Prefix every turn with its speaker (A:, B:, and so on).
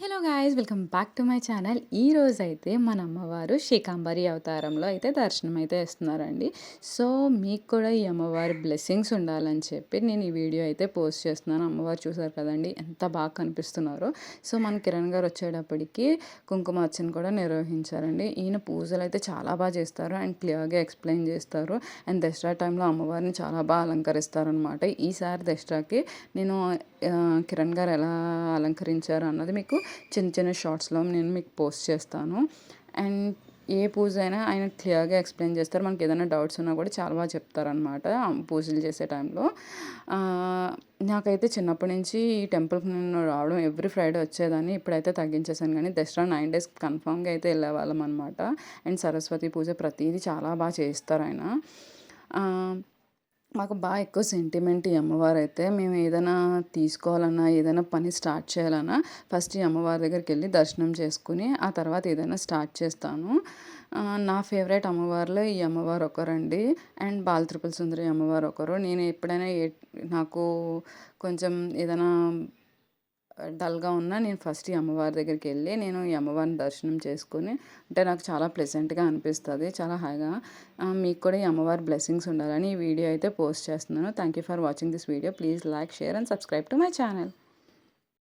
A: Hello guys welcome back to my channel ఈ రోజు అయితే మన అమ్మవారు శ్రీకాంబరి అవతారంలో అయితే దర్శనం అయితే ఇస్తున్నారండి సో మీకు కూడా ఈ అమ్మవారి బ్లెస్సింగ్స్ ఉండాలని చెప్పి నేను ఈ వీడియో అయితే పోస్ట్ చేస్తున్నాను. అమ్మవారు చూసారు కదండి ఎంత బాగా కనిపిస్తున్నారో. సో మన కిరణ్ గారు వచ్చేటప్పటికి కుంకుమార్చన కూడా నిర్వహించారండి. ఈయన పూజలు అయితే చాలా బాగా చేస్తారు అండ్ క్లియర్గా ఎక్స్ప్లెయిన్ చేస్తారు. అండ్ దసరా టైంలో అమ్మవారిని చాలా బాగా అలంకరిస్తారనమాట ఈసారి దసరాకి నేను కిరణ్ గారు ఎలా అలంకరించారు అన్నది మీకు చిన్న చిన్న షార్ట్స్లో నేను మీకు పోస్ట్ చేస్తాను. అండ్ ఏ పూజ అయినా ఆయన క్లియర్గా ఎక్స్ప్లెయిన్ చేస్తారు. మనకి ఏదైనా డౌట్స్ ఉన్నా కూడా చాలా బాగా చెప్తారనమాట పూజలు చేసే టైంలో. నాకైతే చిన్నప్పటి నుంచి ఈ టెంపుల్కి నేను రావడం ఎవ్రీ ఫ్రైడే వచ్చేదాన్ని. ఇప్పుడైతే తగ్గించేసాను కానీ దసరా నైన్ డేస్ కన్ఫామ్గా అయితే వెళ్ళేవాళ్ళం అనమాట అండ్ సరస్వతి పూజ ప్రతిదీ చాలా బాగా చేస్తారు ఆయన. మాకు బాగా ఎక్కువ సెంటిమెంట్ ఈ అమ్మవారు అయితే మేము ఏదైనా తీసుకోవాలన్నా ఏదైనా పని స్టార్ట్ చేయాలన్నా ఫస్ట్ ఈ అమ్మవారి దగ్గరికి వెళ్ళి దర్శనం చేసుకుని ఆ తర్వాత ఏదైనా స్టార్ట్ చేస్తాను. నా ఫేవరెట్ అమ్మవారిలో ఈ అమ్మవారు ఒకరండి. అండ్ బాలత్రిపుల సుందరి అమ్మవారు ఒకరు. నేను ఎప్పుడైనా ఏ నాకు కొంచెం ఏదైనా డల్గా ఉన్నా నేను ఫస్ట్ ఈ అమ్మవారి దగ్గరికి వెళ్ళి నేను ఈ అమ్మవారిని దర్శనం చేసుకొని అంటే నాకు చాలా ప్లెజెంట్గా అనిపిస్తుంది చాలా హాయిగా. మీకు కూడా ఈ అమ్మవారి బ్లెస్సింగ్స్ ఉండాలని ఈ వీడియో అయితే పోస్ట్ చేస్తున్నాను. Thank you for watching this video please like share and subscribe to my channel